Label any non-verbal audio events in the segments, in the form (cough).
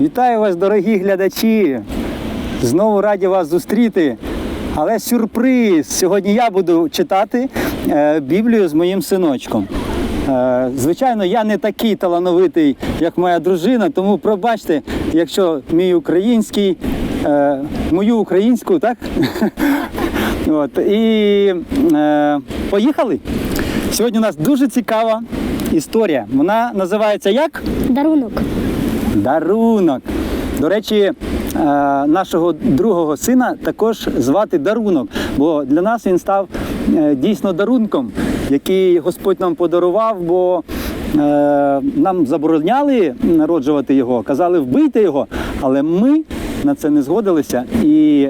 Вітаю вас, дорогі глядачі! Знову раді вас зустріти. Але сюрприз! Сьогодні я буду читати е, Біблію з моїм синочком. Е, звичайно, я не такий талановитий, як моя дружина, тому пробачте, якщо мій український, е, мою українську, так? (laughs) От, і поїхали. Сьогодні у нас дуже цікава історія. Вона називається як? Дарунок. Дарунок. До речі, е, нашого другого сина також звати Дарунок, бо для нас він став е, дійсно дарунком, який Господь нам подарував, бо е, нам забороняли народжувати його, казали вбийте його, але ми на це не згодилися і.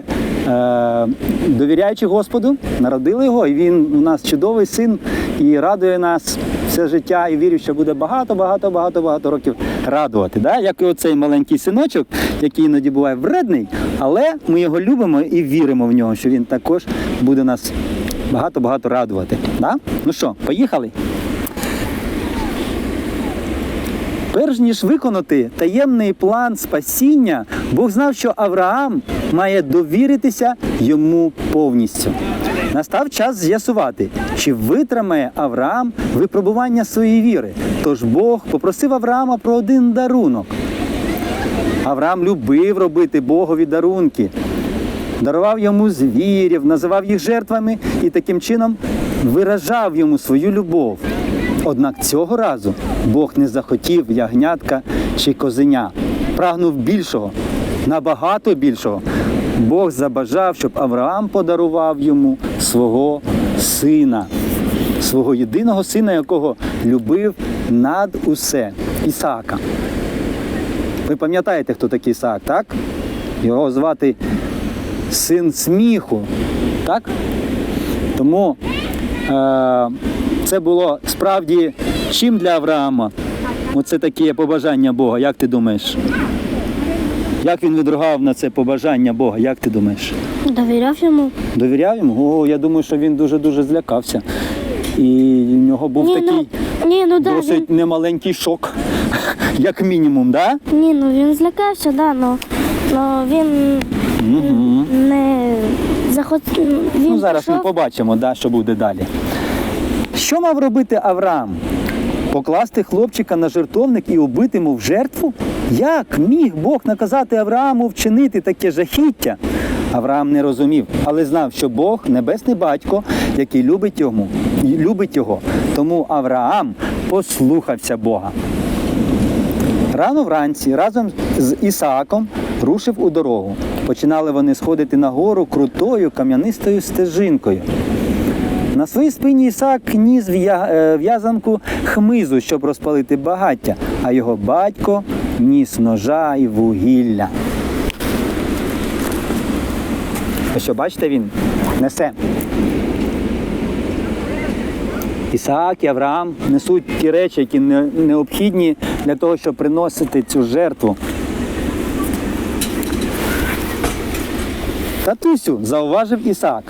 Довіряючи Господу, народили його, і він у нас чудовий син і радує нас все життя, і вірю, що буде багато, багато, багато, багато років радувати. Да? Як і оцей маленький синочок, який іноді буває вредний, але ми його любимо і віримо в нього, що він також буде нас багато-багато радувати. Да? Ну що, поїхали? Перш ніж виконати таємний план спасіння, Бог знав, що Авраам має довіритися йому повністю. Настав час з'ясувати, чи витримає Авраам випробування своєї віри. Тож Бог попросив Авраама про один дарунок. Авраам любив робити Богові дарунки, дарував йому звірів, називав їх жертвами і таким чином виражав йому свою любов. Однак цього разу Бог не захотів ягнятка чи козеня, прагнув більшого, набагато більшого. Бог забажав, щоб Авраам подарував йому свого сина, свого єдиного сина, якого любив над усе Ісаака. Ви пам'ятаєте, хто такий Ісаак, так? Його звати син сміху, так? Тому е, це було справді чим для Авраама? Оце таке побажання Бога. Як ти думаєш? Як він відругав на це побажання Бога? Як ти думаєш? Довіряв йому. Довіряв йому? О, я думаю, що він дуже-дуже злякався. І в нього був ні, такий ну, ні, ну да, досить немаленький шок, (laughs) як мінімум, да? ні, ну він злякався, да, ну, ну він Угу. не захотів. Ну, зараз ми побачимо, да, що буде далі. Що мав робити Авраам? Покласти хлопчика на жертовник і убити йому в жертву? Як міг Бог наказати Аврааму вчинити таке жахіття? Авраам не розумів, але знав, що Бог небесний батько, який любить йому, любить його. Тому Авраам послухався Бога. Рано вранці разом з Ісааком рушив у дорогу. Починали вони сходити на гору крутою кам'янистою стежинкою. На своїй спині Ісаак ніс е, в'язанку хмизу, щоб розпалити багаття, а його батько ніс ножа і вугілля. Ось що, бачите, він несе. Ісаак і Авраам несуть ті речі, які не- необхідні для того, щоб приносити цю жертву. Татусю, зауважив Ісаак.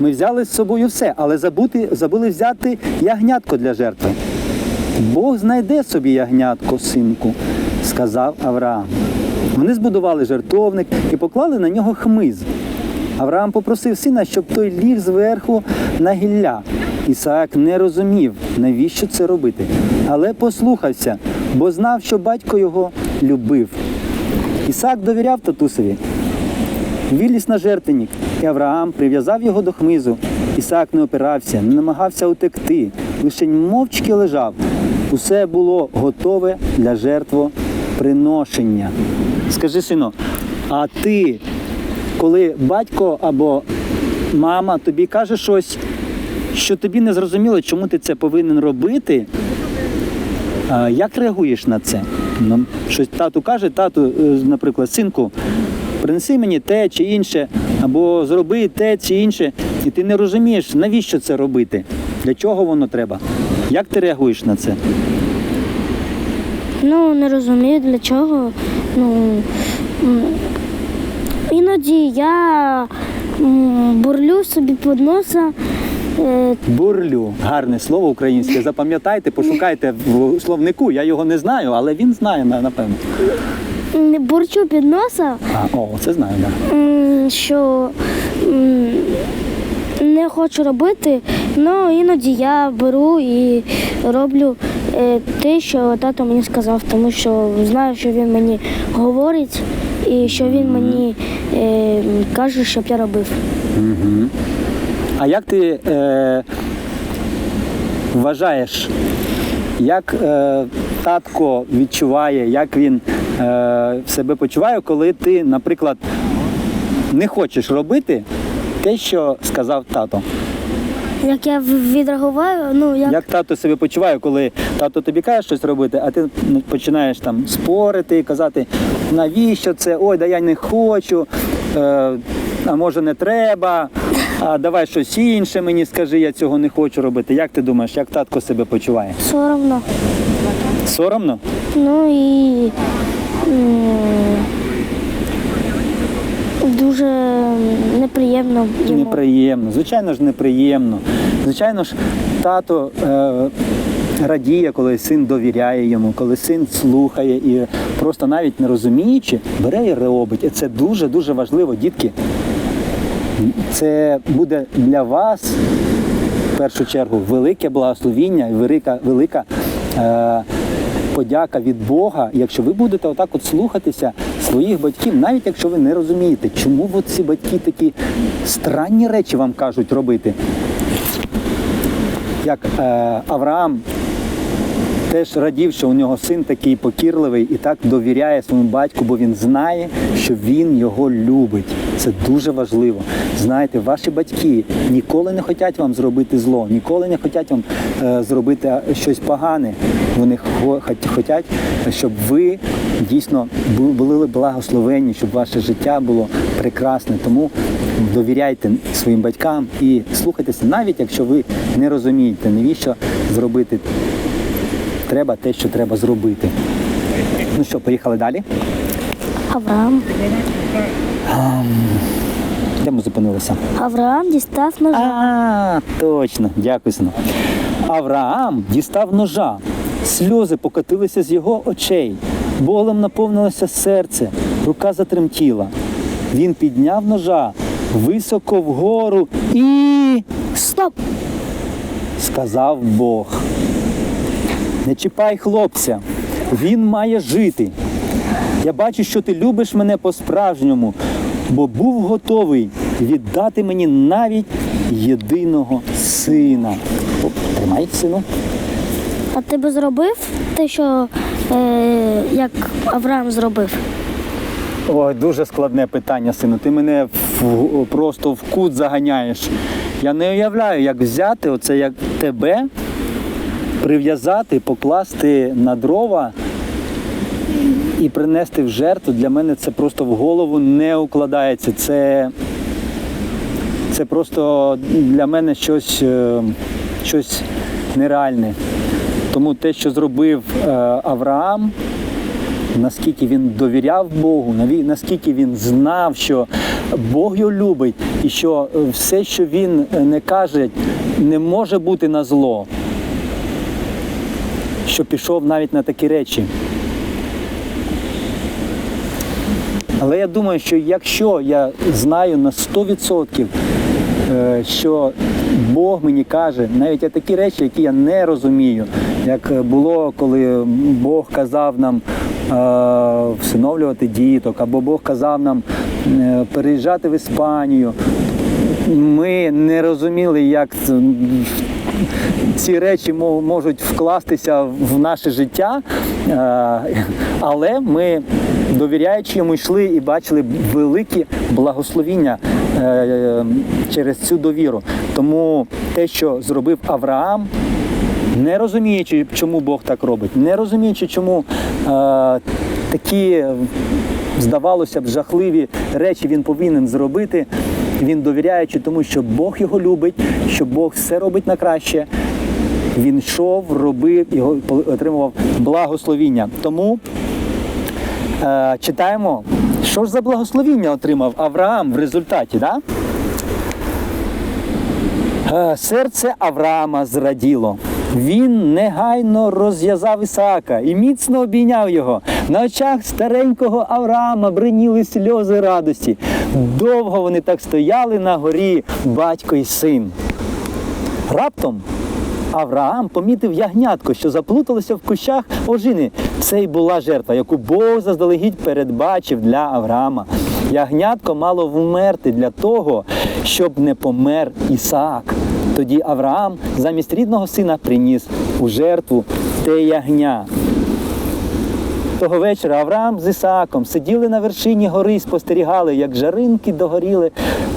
Ми взяли з собою все, але забути, забули взяти ягнятко для жертви. Бог знайде собі ягнятко, синку, сказав Авраам. Вони збудували жертовник і поклали на нього хмиз. Авраам попросив сина, щоб той ліг зверху на гілля. Ісаак не розумів, навіщо це робити, але послухався, бо знав, що батько його любив. Ісаак довіряв татусові. Виліз на жертвенник, і Авраам прив'язав його до хмизу. Ісаак не опирався, не намагався утекти, лише мовчки лежав. Усе було готове для жертвоприношення. Скажи, сину, а ти, коли батько або мама тобі каже щось, що тобі не зрозуміло, чому ти це повинен робити, як реагуєш на це? Ну, щось тату каже, тату, е, наприклад, синку, принеси мені те чи інше, або зроби те чи інше, і ти не розумієш, навіщо це робити, для чого воно треба. Як ти реагуєш на це? Ну, не розумію для чого. Ну, іноді я бурлю собі під носа. Е, Бурлю, гарне слово українське. Запам'ятайте, пошукайте в словнику. Я його не знаю, але він знає, напевно. М, бурчу під носа, А, о, це знаю, так. Да. що не хочу робити, але іноді я беру і роблю е, те, що тато мені сказав, тому що знаю, що він мені говорить і що він мені е, каже, щоб я робив. Угу. А як ти е, вважаєш, як е, татко відчуває, як він е, себе почуває, коли ти, наприклад, не хочеш робити те, що сказав тато? Як я відреагуваю, ну як, Як тато себе почуває, коли тато тобі каже щось робити, а ти починаєш там спорити, казати, навіщо це? Ой, да я не хочу, е, а може не треба, а давай щось інше мені скажи, я цього не хочу робити. Як ти думаєш, як татко себе почуває? соромно. Соромно? Ну і дуже неприємно йому. Неприємно. Звичайно ж, неприємно. Звичайно ж, тато е, радіє, коли син довіряє йому, коли син слухає і просто навіть не розуміючи, бере і робить. І це дуже дуже важливо, дітки. Це буде для вас в першу чергу велике благословіння і велика, велика е, подяка від Бога, якщо ви будете отак от слухатися своїх батьків, навіть якщо ви не розумієте, чому ці батьки такі странні речі вам кажуть робити. Як е, Авраам теж радів, що у нього син такий покірливий і так довіряє своєму батьку, бо він знає, що він його любить. Це дуже важливо. Знаєте, ваші батьки ніколи не хочуть вам зробити зло, ніколи не хочуть вам е, зробити щось погане. Вони хо- хочуть, щоб ви дійсно були благословенні, щоб ваше життя було прекрасне. Тому довіряйте своїм батькам і слухайтеся, навіть якщо ви не розумієте, навіщо зробити треба те, що треба зробити. Ну що, поїхали далі? Авраам. Де ми зупинилися? Авраам дістав ножа. А, точно, дякую, сину. Авраам дістав ножа, сльози покотилися з його очей, болем наповнилося серце, рука затремтіла. Він підняв ножа високо вгору і Стоп! сказав Бог. Не чіпай хлопця, він має жити. Я бачу, що ти любиш мене по-справжньому, бо був готовий віддати мені навіть єдиного сина. Оп, Тримай, сину. А ти би зробив те, що е, як Авраам зробив? Ой, дуже складне питання, сину. Ти мене в, просто в кут заганяєш. Я не уявляю, як взяти оце як тебе, прив'язати, покласти на дрова і принести в жертву. Для мене це просто в голову не укладається. Це, це просто для мене щось, е, щось нереальне. Тому те, що зробив е, Авраам, наскільки він довіряв Богу, наскільки він знав, що Бог його любить, і що все, що він е, не каже, не може бути на зло. Що пішов навіть на такі речі. Але я думаю, що якщо я знаю на 100%, е, що Бог мені каже, навіть є такі речі, які я не розумію, як було, коли Бог казав нам е, всиновлювати діток, або Бог казав нам е, переїжджати в Іспанію. Ми не розуміли, як ці речі можуть вкластися в наше життя, е, але ми, довіряючи йому, йшли і бачили великі благословіння е, через цю довіру. Тому те, що зробив Авраам, не розуміючи, чому Бог так робить, не розуміючи, чому е, такі, здавалося б, жахливі речі він повинен зробити. Він довіряючи тому, що Бог його любить, що Бог все робить на краще. Він йшов, робив і отримував благословіння. Тому е, читаємо, що ж за благословіння отримав Авраам в результаті. Да? Е, Серце Авраама зраділо. Він негайно розв'язав Ісаака і міцно обійняв його. На очах старенького Авраама бриніли сльози радості. Довго вони так стояли на горі, батько і син. Раптом Авраам помітив ягнятко, що заплуталося в кущах ожини. Це й була жертва, яку Бог заздалегідь передбачив для Авраама. Ягнятко мало вмерти для того, щоб не помер Ісаак. Тоді Авраам замість рідного сина приніс у жертву те ягня. Того вечора Авраам з Ісааком сиділи на вершині гори спостерігали, як жаринки догоріли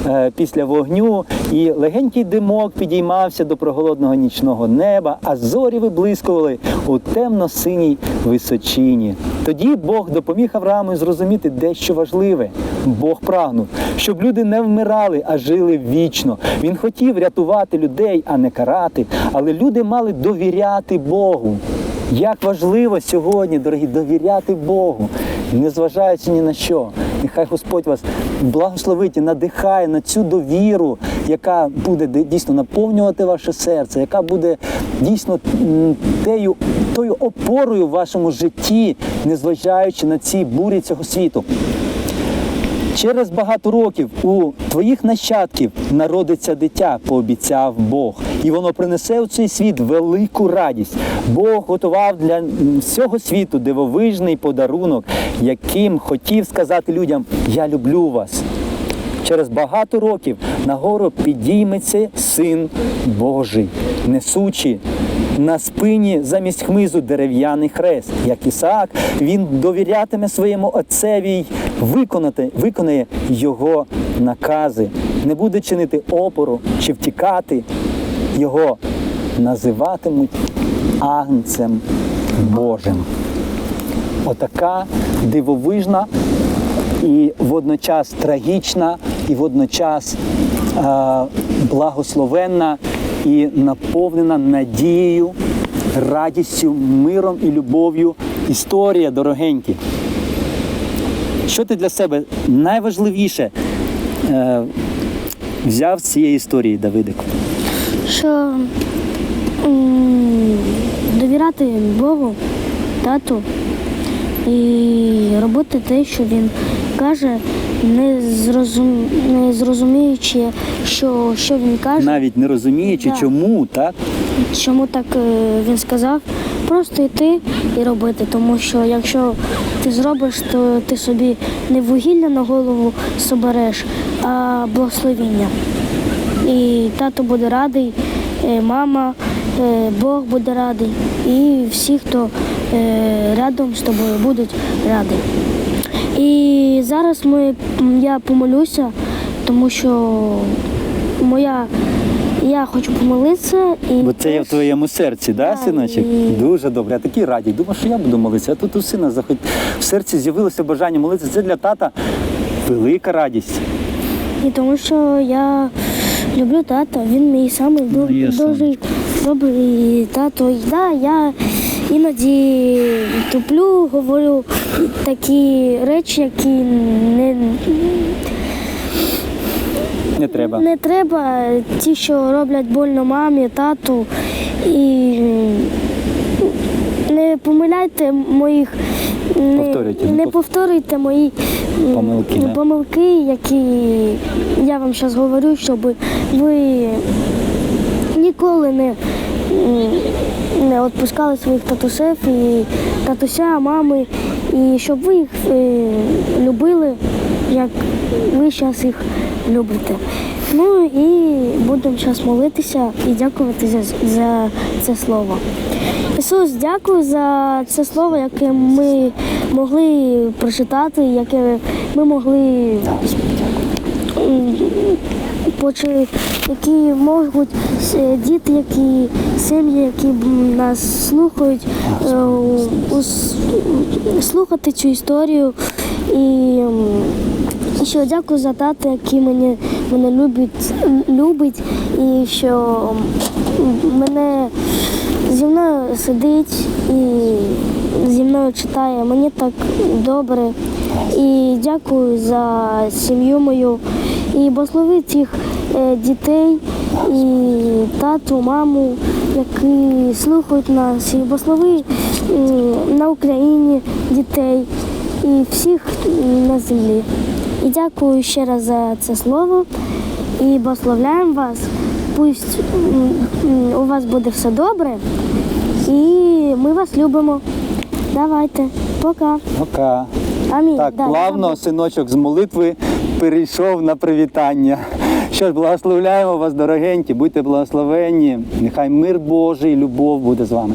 е, після вогню, і легенький димок підіймався до проголодного нічного неба, а зорі виблискували у темно-синій височині. Тоді Бог допоміг Аврааму зрозуміти дещо важливе. Бог прагнув, щоб люди не вмирали, а жили вічно. Він хотів рятувати людей, а не карати, але люди мали довіряти Богу. Як важливо сьогодні, дорогі, довіряти Богу, незважаючи ні на що. Нехай Господь вас благословить і надихає на цю довіру, яка буде дійсно наповнювати ваше серце, яка буде дійсно тею, тою опорою в вашому житті, незважаючи на ці бурі цього світу. Через багато років у твоїх нащадків народиться дитя, пообіцяв Бог, і воно принесе у цей світ велику радість. Бог готував для всього світу дивовижний подарунок, яким хотів сказати людям: Я люблю вас. Через багато років нагору підійметься син Божий, несучи на спині замість хмизу дерев'яний хрест. Як Ісаак, він довірятиме своєму отцеві й виконати, виконає його накази, не буде чинити опору чи втікати. Його називатимуть агнцем Божим. Отака дивовижна і водночас трагічна, і водночас е, благословенна і наповнена надією, радістю, миром і любов'ю. Історія дорогенькі. Що ти для себе найважливіше е, взяв з цієї історії, Давидику? що довіряти Богу, тату і робити те, що він каже, не, зрозум... не зрозуміючи, що, що він каже, Навіть не розуміючи, Да. чому так чому так е, він сказав, просто йти і робити. Тому що якщо ти зробиш, то ти собі не вугілля на голову собереш, а благословіння. І тато буде радий, е, мама, е, Бог буде радий, і всі, хто рядом з тобою, будуть раді. І зараз ми, я помолюся, тому що моя, я хочу помолитися. І Бо це є в твоєму серці, да, Так, синочок? і- Дуже добре. Я такий радий. Думав, що я буду молитися. А тут у сина захот... в серці з'явилося бажання молитися. Це для тата велика радість. І тому що я люблю тата, він мій самий Ну, дуже добрий тато. І да, я іноді туплю, говорю такі речі, які не, Не треба. не треба, ті, що роблять больно мамі, тату. І не помиляйте моїх. Не, Повторюйте, не повторюйте мої Помилки, помилки, які я вам зараз говорю, щоб ви ніколи не, не відпускали своїх татусів і татуся, мами, і щоб ви їх е, любили, як ви зараз їх любите. Ну і будемо зараз молитися і дякувати за, за це слово. Ісус, дякую за це слово, яке ми могли прочитати, яке ми могли м, почи, які можуть е, діти, які сім'ї, які нас слухають, е, слухати цю історію. І, що дякую за тата, який мене, мене любить, любить, і що мене зі мною сидить і зі мною читає. Мені так добре. І дякую за сім'ю мою. І благослови цих дітей, і тату, маму, які слухають нас, і благослови на Україні дітей і всіх на землі. І дякую ще раз за це слово і благословляємо вас. Пусть у вас буде все добре, і ми вас любимо. Давайте, пока. Пока. Амінь. Так, плавно синочок з молитви перейшов на привітання. Що ж, благословляємо вас, дорогенькі, будьте благословенні. Нехай мир Божий, любов буде з вами.